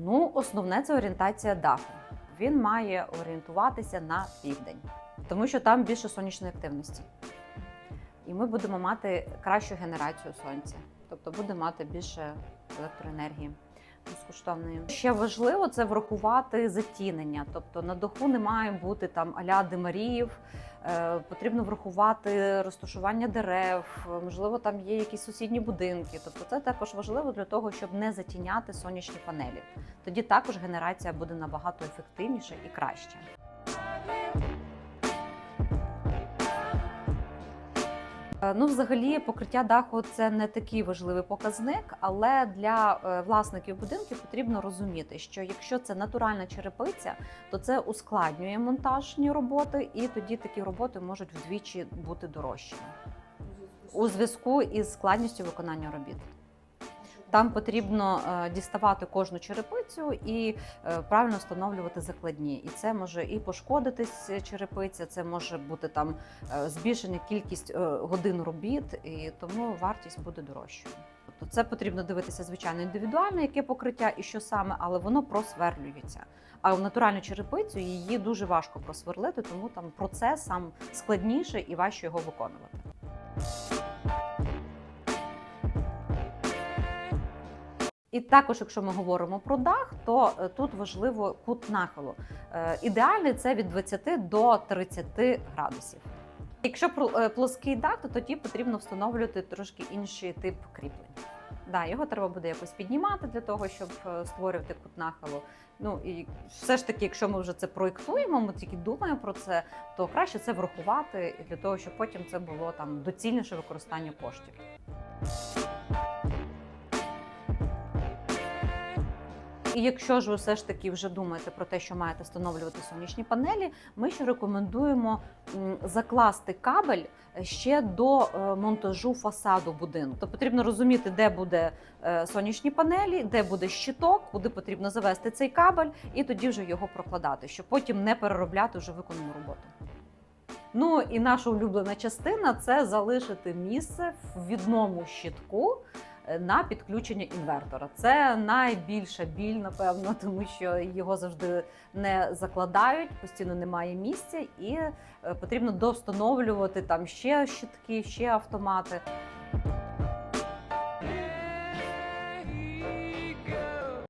Ну, основне це орієнтація даху. Він має орієнтуватися на південь, тому що там більше сонячної активності. І ми будемо мати кращу генерацію сонця, тобто будемо мати більше електроенергії безкоштовної. Ще важливо це врахувати затінення, тобто на даху не має бути там аля димарів. Е, Потрібно врахувати розташування дерев, можливо, там є якісь сусідні будинки. Тобто, це також важливо для того, щоб не затіняти сонячні панелі. Тоді також генерація буде набагато ефективніша і краща. Ну, взагалі, покриття даху це не такий важливий показник, але для е, власників будинків потрібно розуміти, що якщо це натуральна черепиця, то це ускладнює монтажні роботи, і тоді такі роботи можуть вдвічі бути дорожчими у зв'язку із складністю виконання робіт. Там потрібно е, діставати кожну черепицю і е, правильно встановлювати закладні. І це може і пошкодитись черепиця, це може бути там е, збільшення кількість годин робіт, і тому вартість буде дорожчою. Тобто це потрібно дивитися, звичайно, індивідуально, яке покриття і що саме, але воно просверлюється. А в натуральну черепицю її дуже важко просверлити, тому там процес сам складніше і важче його виконувати. І також, якщо ми говоримо про дах, то е, тут важливо кут нахилу. Е, Ідеальний це від 20 до 30 градусів. Якщо е, плоский дах, то тоді потрібно встановлювати трошки інший тип кріплень. Да, його треба буде якось піднімати для того, щоб створювати кут нахилу. Ну і все ж таки, якщо ми вже це проєктуємо, ми тільки думаємо про це, то краще це врахувати для того, щоб потім це було там доцільніше використання коштів. І якщо ж ви все ж таки вже думаєте про те, що маєте встановлювати сонячні панелі, ми ще рекомендуємо закласти кабель ще до е, монтажу фасаду будинку. То потрібно розуміти, де буде е, сонячні панелі, де буде щиток, куди потрібно завести цей кабель, і тоді вже його прокладати, щоб потім не переробляти вже виконану роботу. Ну і наша улюблена частина це залишити місце в відному щитку е, на підключення інвертора. Це найбільша біль, напевно, тому що його завжди не закладають, постійно немає місця, і е, потрібно довстановлювати там ще щитки, ще автомати.